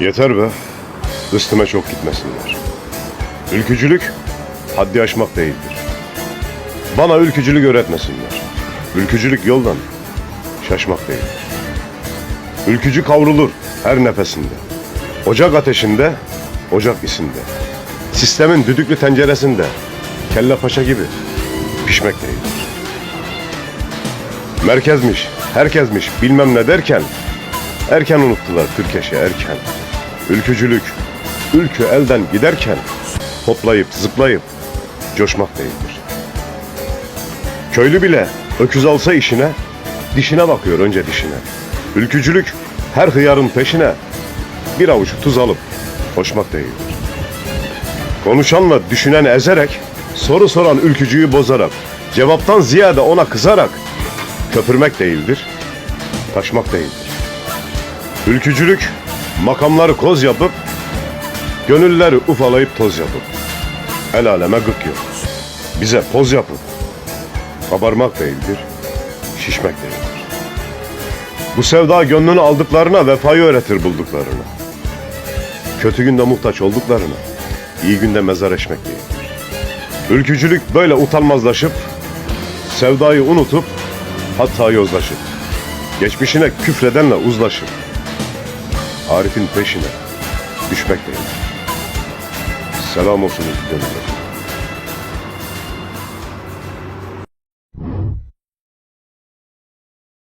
Yeter be. Üstüme çok gitmesinler. Ülkücülük haddi aşmak değildir. Bana ülkücülük öğretmesinler. Ülkücülük yoldan şaşmak değildir. Ülkücü kavrulur her nefesinde. Ocak ateşinde, ocak isinde. Sistemin düdüklü tenceresinde, kelle paşa gibi pişmek değildir. Merkezmiş, herkesmiş bilmem ne derken erken unuttular Türkeş'i erken. Ülkücülük, ülkü elden giderken hoplayıp zıplayıp coşmak değildir. Köylü bile öküz alsa işine, dişine bakıyor önce dişine. Ülkücülük her hıyarın peşine bir avuç tuz alıp koşmak değildir. Konuşanla düşünen ezerek, soru soran ülkücüyü bozarak, cevaptan ziyade ona kızarak köpürmek değildir, taşmak değildir. Ülkücülük makamları koz yapıp, gönülleri ufalayıp toz yapıp, el aleme gık yok. Bize poz yapıp, kabarmak değildir, şişmek değildir. Bu sevda gönlünü aldıklarına vefayı öğretir bulduklarına. Kötü günde muhtaç olduklarına, iyi günde mezar eşmek değildir. Ülkücülük böyle utanmazlaşıp, sevdayı unutup, hatta yozlaşıp, geçmişine küfredenle uzlaşıp, Arif'in peşine düşmek değildir. Selam olsun gönüllere.